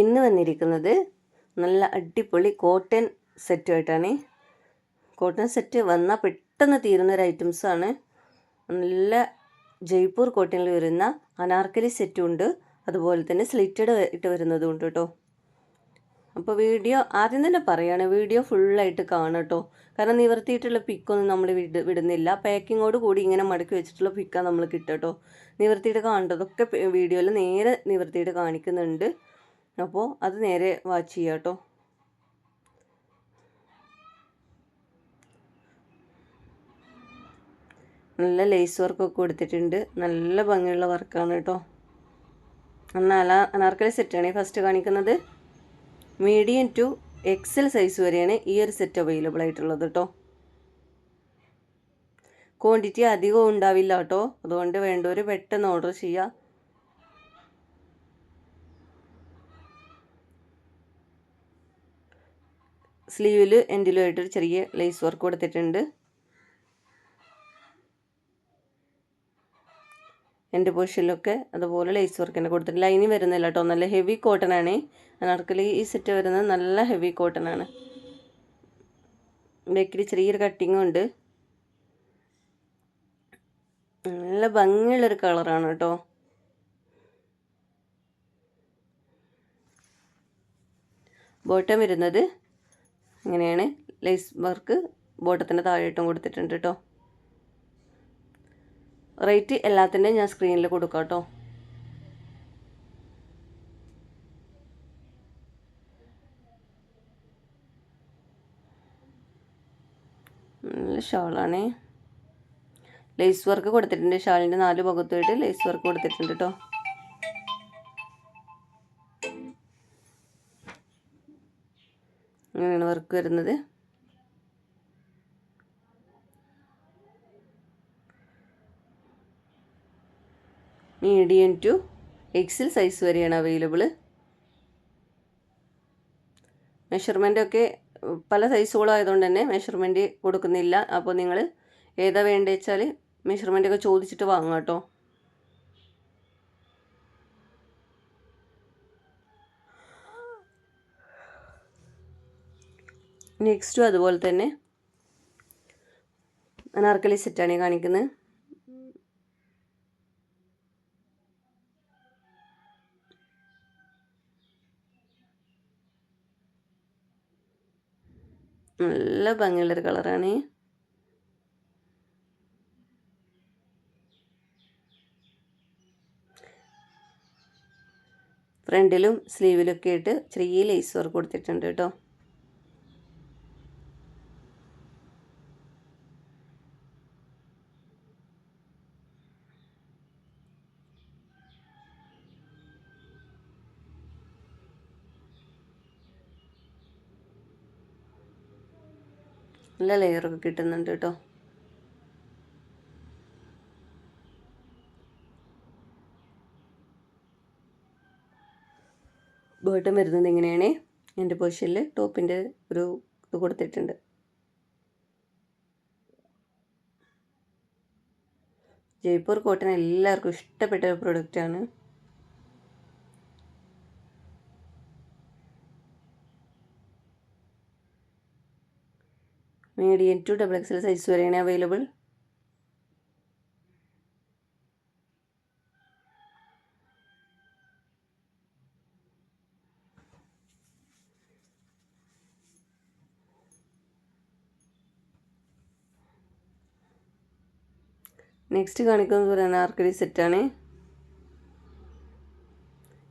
ഇന്ന് വന്നിരിക്കുന്നത് നല്ല അടിപൊളി കോട്ടൺ സെറ്റുമായിട്ടാണ് കോട്ടൺ സെറ്റ് വന്നാൽ പെട്ടെന്ന് തീരുന്ന ഒരു ഐറ്റംസാണ് നല്ല ജയ്പൂർ കോട്ടണിൽ വരുന്ന അനാർക്കലി സെറ്റും ഉണ്ട്. അതുപോലെ തന്നെ സ്ലിറ്റഡ് ആയിട്ട് വരുന്നതും ഉണ്ട് കേട്ടോ അപ്പോൾ വീഡിയോ ആദ്യം തന്നെ പറയുകയാണ് വീഡിയോ ഫുള്ളായിട്ട് കാണും കേട്ടോ കാരണം നിവർത്തിയിട്ടുള്ള പിക്കൊന്നും നമ്മൾ വിട് വിടുന്നില്ല. പാക്കിങ്ങോട് കൂടി ഇങ്ങനെ മടക്കി വെച്ചിട്ടുള്ള പിക്കാണ് നമ്മൾ കിട്ടുക കേട്ടോ നിവർത്തിയിട്ട് കാണേണ്ടതൊക്കെ വീഡിയോയിൽ നേരെ നിവർത്തിയിട്ട് കാണിക്കുന്നുണ്ട്. അപ്പോൾ അത് നേരെ വാച്ച് ചെയ്യാം കേട്ടോ നല്ല ലേസ് വർക്കൊക്കെ കൊടുത്തിട്ടുണ്ട്. നല്ല ഭംഗിയുള്ള വർക്കാണ് കേട്ടോ എന്നാൽ അനാർക്കലി സെറ്റാണ് ഫസ്റ്റ് കാണിക്കുന്നത്. മീഡിയം ടു എക്സൽ സൈസ് വരെയാണ് ഈ ഒരു സെറ്റ് അവൈലബിൾ ആയിട്ടുള്ളത് കേട്ടോ ക്വാണ്ടിറ്റി അധികം ഉണ്ടാവില്ല കേട്ടോ അതുകൊണ്ട് വേണ്ടവർ പെട്ടെന്ന് ഓർഡർ ചെയ്യുക സ്ലീവിൽ എൻഡിലുമായിട്ടൊരു ചെറിയ ലേസ് വർക്ക് കൊടുത്തിട്ടുണ്ട്. എന്റെ പോർഷനിലൊക്കെ അതുപോലെ ലേസ് വർക്ക് തന്നെ കൊടുത്തിട്ടുണ്ട്. ലൈനിങ് വരുന്നില്ല കേട്ടോ നല്ല ഹെവി കോട്ടൺ ആണ്. അനാർക്കലി ഈ സെറ്റ് വരുന്നത് നല്ല ഹെവി കോട്ടൺ ആണ്. ബേക്കിൽ ചെറിയൊരു കട്ടിങ്ങും ഉണ്ട്. നല്ല ഭംഗിയുള്ളൊരു കളറാണ് കേട്ടോ ബോട്ടം വരുന്നത് ഇങ്ങനെയാണ് ലേസ് വർക്ക് ബോട്ടത്തിന്റെ താഴെയിട്ടും കൊടുത്തിട്ടുണ്ട് കേട്ടോ റേറ്റ് എല്ലാത്തിന്റെയും ഞാൻ സ്ക്രീനിൽ കൊടുക്കാം കേട്ടോ നല്ല ഷാളാണ്. ലേസ് വർക്ക് കൊടുത്തിട്ടുണ്ട്. ഷാളിന്റെ നാല് ഭാഗത്തുമായിട്ട് ലേസ് വർക്ക് കൊടുത്തിട്ടുണ്ട് കേട്ടോ അങ്ങനെയാണ് വർക്ക് വരുന്നത്. മീഡിയം ടു എക്സിൽ സൈസ് വരെയാണ് അവൈലബിൾ ഒക്കെ പല സൈസുകളായതുകൊണ്ട് തന്നെ മെഷർമെന്റ് കൊടുക്കുന്നില്ല. അപ്പോൾ നിങ്ങൾ ഏതാ വേണ്ടത് വെച്ചാൽ മെഷർമെന്റൊക്കെ ചോദിച്ചിട്ട് വാങ്ങാം കേട്ടോ നെക്സ്റ്റും അതുപോലെ തന്നെ അനാർക്കലി സെറ്റാണ് കാണിക്കുന്നത് നല്ല ഭംഗിയുള്ളൊരു കളറാണ്. ഫ്രണ്ടിലും സ്ലീവിലൊക്കെ ആയിട്ട് ചെറിയ ലേസ് വർക്ക് കൊടുത്തിട്ടുണ്ട് കേട്ടോ. നല്ല ലെയറൊക്കെ കിട്ടുന്നുണ്ട് കേട്ടോ ബോട്ടം വരുന്നത് ഇങ്ങനെയാണ് എന്റെ പൊസിഷനിൽ ടോപ്പിന്റെ ഒരു ഇത് കൊടുത്തിട്ടുണ്ട്. ജയ്പൂർ കോട്ടൺ എല്ലാവർക്കും ഇഷ്ടപ്പെട്ട ഒരു പ്രൊഡക്റ്റാണ് medium to double XL size വരെയാണ് അവൈലബിൾ നെക്സ്റ്റ് കാണിക്കുന്നത് പറയുന്നത് ആർക്കടി സെറ്റാണ്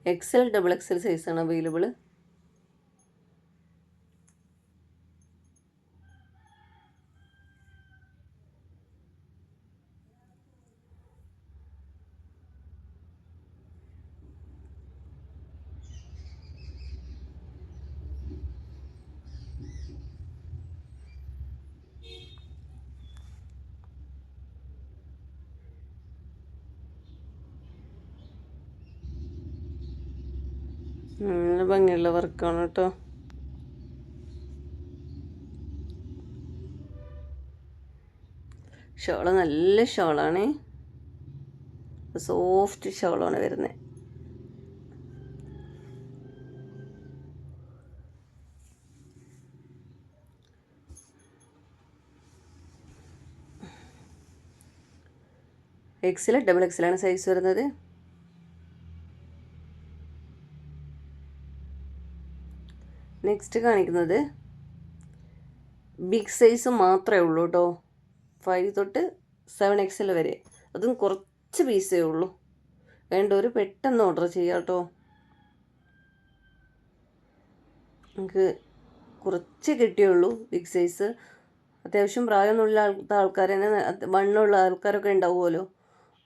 എക്സൽ ഡബിൾ എക്സൽ സൈസാണ് അവൈലബിൾ നല്ല ഭംഗിയുള്ള വർക്കാണ് കേട്ടോ. ഷോൾ നല്ല ഷോളാണ്. സോഫ്റ്റ് ഷോളാണ് വരുന്നത് എക്സിലാണ് ഡബിൾ എക്സിലാണ് സൈസ് വരുന്നത്. നെക്സ്റ്റ് കാണിക്കുന്നത് ബിഗ് സൈസ് മാത്രമേ ഉള്ളൂ കേട്ടോ ഫൈവ് തൊട്ട് സെവൻ എക്സൽ വരെ. അതും കുറച്ച് പീസേ ഉള്ളൂ. വേണ്ട ഒരു പെട്ടെന്ന് ഓർഡർ ചെയ്യാം കേട്ടോ നമുക്ക് കുറച്ച് കിട്ടിയുള്ളൂ ബിഗ് സൈസ് അത്യാവശ്യം പ്രായമൊന്നുമില്ല ആൾക്കാർ തന്നെ വണ്ണമുള്ള ആൾക്കാരൊക്കെ ഉണ്ടാവുമല്ലോ.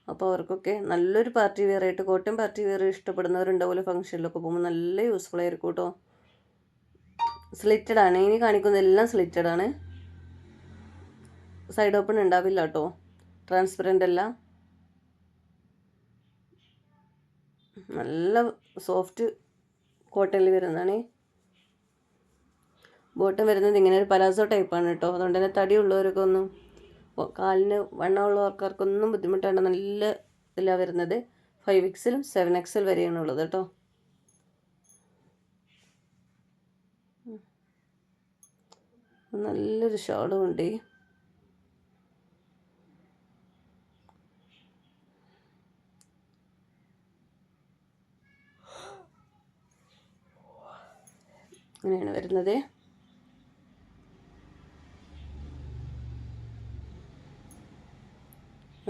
അപ്പോൾ അവർക്കൊക്കെ നല്ലൊരു പാർട്ടി വെയർ ആയിട്ട് കോട്ടൺ പാർട്ടി വെയർ ഇഷ്ടപ്പെടുന്നവരുണ്ടാവുമല്ലോ ഫംഗ്ഷനിലൊക്കെ പോകുമ്പോൾ നല്ല യൂസ്ഫുൾ ആയിരിക്കും കേട്ടോ സ്ലിറ്റഡ് ആണ്. ഇനി കാണിക്കുന്ന എല്ലാം സ്ലിറ്റഡ് ആണ്. സൈഡ് ഓപ്പൺ ഉണ്ടാവില്ല കേട്ടോ ട്രാൻസ്പെറന്റ് അല്ല. നല്ല സോഫ്റ്റ് കോട്ടണിൽ വരുന്നതാണ്. ബോട്ടം വരുന്നത് ഇങ്ങനെ ഒരു പലാസോ ടൈപ്പാണ് കേട്ടോ അതുകൊണ്ട് തന്നെ തടിയുള്ളവർക്കൊന്നും ഒന്നും കാലിന് വണ്ണമുള്ള ആൾക്കാർക്കൊന്നും ബുദ്ധിമുട്ടാണ് നല്ല ഇതിലാണ് വരുന്നത്. ഫൈവ് എക്സിലും സെവൻ എക്സൽ വരെയാണുള്ളത് കേട്ടോ നല്ലൊരു ഷാളും ഉണ്ട് ഇങ്ങനെയാണ് വരുന്നത്.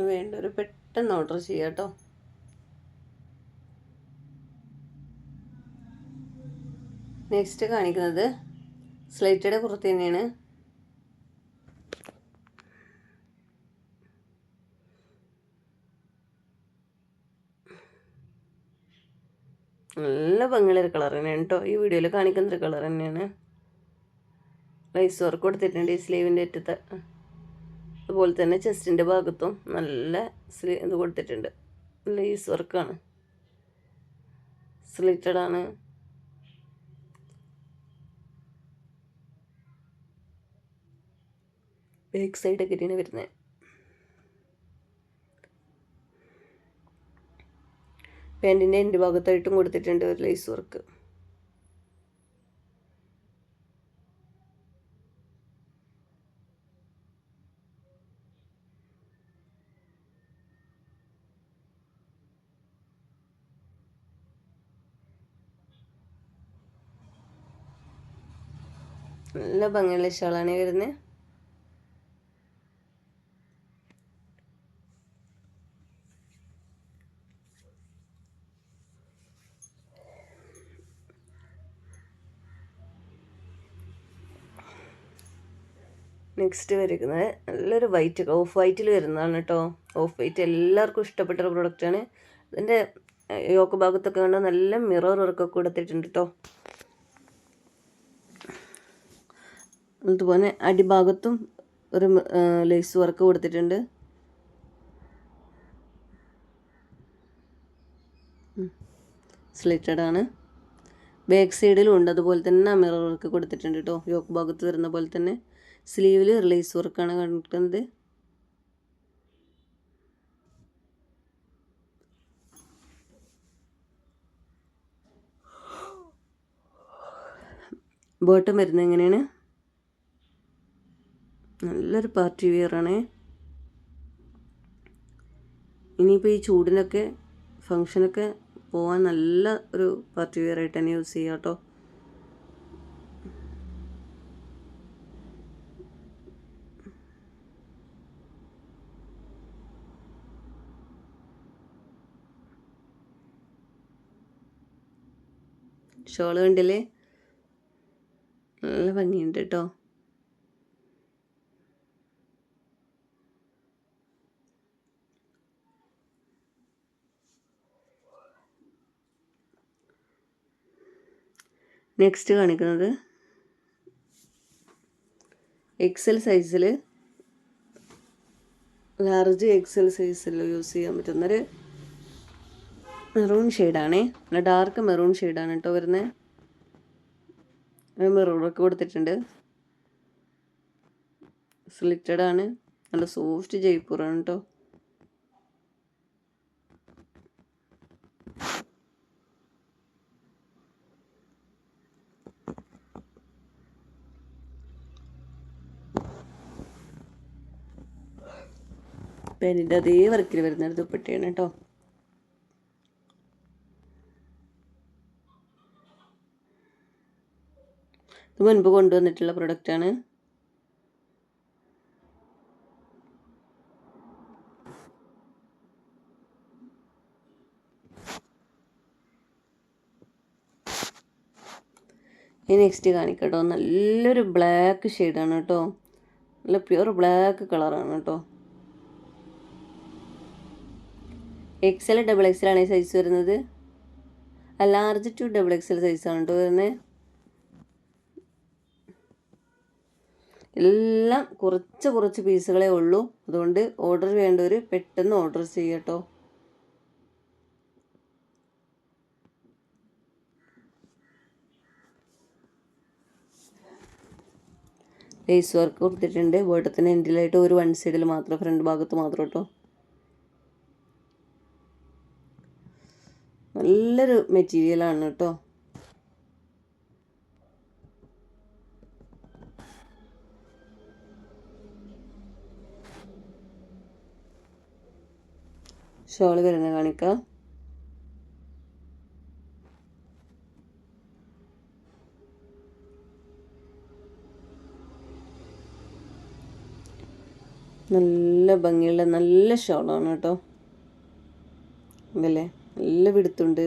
വേണ്ടൊരു പെട്ടെന്ന് ഓർഡർ ചെയ്യാം കേട്ടോ. നെക്സ്റ്റ് കാണിക്കുന്നത് സ്ലൈറ്റഡ് കുർത്തി തന്നെയാണ്. നല്ല ഭംഗിയുള്ളൊരു കളർ തന്നെയാണ് കേട്ടോ ഈ വീഡിയോയിൽ കാണിക്കുന്നൊരു കളർ തന്നെയാണ്. ലൈസ് വർക്ക് കൊടുത്തിട്ടുണ്ട് ഈ സ്ലീവിന്റെ അറ്റത്ത്. അതുപോലെ തന്നെ ചെസ്റ്റിന്റെ ഭാഗത്തും നല്ല സ്ലീ ഇത് കൊടുത്തിട്ടുണ്ട്. ലൈസ് വർക്കാണ് സ്ലിറ്റഡ് ബാക്ക് സൈഡൊക്കെ ഇങ്ങനെ വരുന്നത്. പാന്റിന്റെ എന്റെ ഭാഗത്തായിട്ടും കൊടുത്തിട്ടുണ്ട് ഒരു ലൈസ് വർക്ക് നല്ല ഭംഗിയുള്ള ഷാളാണ് വരുന്നത്. നെക്സ്റ്റ് വരുന്നത്. നല്ലൊരു വൈറ്റ് ഓഫ് വൈറ്റിൽ വരുന്നതാണ് കേട്ടോ ഓഫ് വൈറ്റ് എല്ലാവർക്കും ഇഷ്ടപ്പെട്ട ഒരു പ്രൊഡക്റ്റാണ് ഇതിന്റെ യോക്ക് ഭാഗത്തൊക്കെ കണ്ടാൽ നല്ല മിറർ വർക്കൊക്കെ കൊടുത്തിട്ടുണ്ട് കേട്ടോ അതുപോലെ അടിഭാഗത്തും ഒരു ലേസ് വർക്ക് കൊടുത്തിട്ടുണ്ട്. സ്ലിറ്റഡ് ആണ്. ബാക്ക് സൈഡിലും ഉണ്ട്. അതുപോലെ തന്നെ മിറർ വർക്ക് കൊടുത്തിട്ടുണ്ട് കേട്ടോ യോക്ക് ഭാഗത്ത് വരുന്ന പോലെ തന്നെ. സ്ലീവിൽ റിലീസ് വർക്കാണ് കണ്ടിട്ടുള്ളത്. ബോട്ടം വരുന്നത് എങ്ങനെയാണ്? നല്ലൊരു പാർട്ടി വെയർ ആണ്. ഇനിയിപ്പോൾ ഈ ചൂടിനൊക്കെ ഫങ്ഷനൊക്കെ പോകാൻ നല്ല ഒരു പാർട്ടി വെയർ ആയിട്ട് തന്നെ യൂസ് ചെയ്യാം കേട്ടോ. ഷോൾ കണ്ടില്ലേ? നല്ല ഭംഗിയുണ്ട് കേട്ടോ നെക്സ്റ്റ് കാണിക്കുന്നത് എക്സൽ സൈസിൽ ലാർജ് എക്സൽ സൈസിൽ യൂസ് ചെയ്യാൻ പറ്റുന്നൊരു മെറൂൺ ഷെയ്ഡാണേ നല്ല ഡാർക്ക് മെറൂൺ ഷെയ്ഡാണ് കേട്ടോ വരുന്നത് മെറൂണൊക്കെ കൊടുത്തിട്ടുണ്ട്. സ്ലിറ്റഡ് ആണ്. നല്ല സോഫ്റ്റ് ജയ്പൂറാണ് കേട്ടോ പെനിന്റെ അതേ വർക്കിൽ വരുന്ന ദുപ്പട്ടയാണ് കേട്ടോ ഇത് മുൻപ് കൊണ്ടുവന്നിട്ടുള്ള പ്രൊഡക്റ്റാണ് ഇനി നെക്സ്റ്റ് കാണിക്കട്ടോ. നല്ലൊരു ബ്ലാക്ക് ഷെയ്ഡാണ് കേട്ടോ. നല്ല പ്യുർ ബ്ലാക്ക് കളറാണ് കേട്ടോ. എക്സൽ ഡബിൾ എക്സൽ ആണ് സൈസ് വരുന്നത്. ലാർജ് ടു ഡബിൾ എക്സൽ സൈസാണ് കേട്ടോ വരുന്നത്. എല്ലാം കുറച്ച് കുറച്ച് പീസുകളേ ഉള്ളൂ. അതുകൊണ്ട് ഓർഡർ വേണ്ടവർ പെട്ടെന്ന് ഓർഡർ ചെയ്യട്ടോ ലേസ് വർക്ക് കൊടുത്തിട്ടുണ്ട്. ബോട്ടത്തിന് എൻഡിലായിട്ട് ഒരു വൺ സൈഡിൽ മാത്രം ഫ്രണ്ട് ഭാഗത്ത് മാത്രം കേട്ടോ നല്ലൊരു മെറ്റീരിയലാണ് കേട്ടോ ഷോൾ വരുന്ന കാണിക്കാം. നല്ല ഭംഗിയുള്ള നല്ല ഷോളാണ് കേട്ടോ. അതല്ലേ നല്ല വിടുത്തുണ്ട്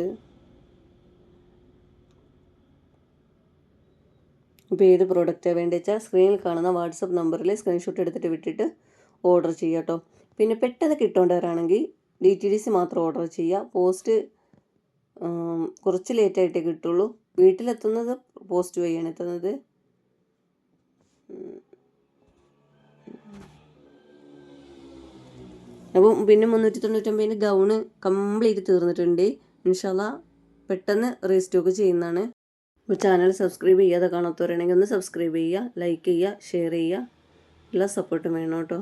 അപ്പോൾ ഏത് പ്രോഡക്റ്റാണ് വേണ്ടി വെച്ചാൽ സ്ക്രീനിൽ കാണുന്ന വാട്സപ്പ് നമ്പറിൽ സ്ക്രീൻഷോട്ട് എടുത്തിട്ട് വിട്ടിട്ട് ഓർഡർ ചെയ്യാം കേട്ടോ പിന്നെ പെട്ടെന്ന് കിട്ടേണ്ടവരാണെങ്കിൽ ഡി ടി ഡി സി മാത്രം ഓർഡർ ചെയ്യുക. പോസ്റ്റ് കുറച്ച് ലേറ്റായിട്ടേ കിട്ടുള്ളൂ. വീട്ടിലെത്തുന്നത് പോസ്റ്റ് വഴിയാണ് എത്തുന്നത്. അപ്പം പിന്നെ മുന്നൂറ്റി തൊണ്ണൂറ്റൊമ്പതിന്റെ ഗൗണ് കംപ്ലീറ്റ് തീർന്നിട്ടുണ്ട് ഇൻഷാല്ല പെട്ടെന്ന് റീസ്റ്റോക്ക് ചെയ്യുന്നതാണ്. അപ്പോൾ ചാനൽ സബ്സ്ക്രൈബ് ചെയ്യാതെ കാണാത്തവരാണെങ്കിൽ ഒന്ന് സബ്സ്ക്രൈബ് ചെയ്യുക ലൈക്ക് ചെയ്യുക ഷെയർ ചെയ്യുക. എല്ലാ സപ്പോർട്ടും വേണം കേട്ടോ.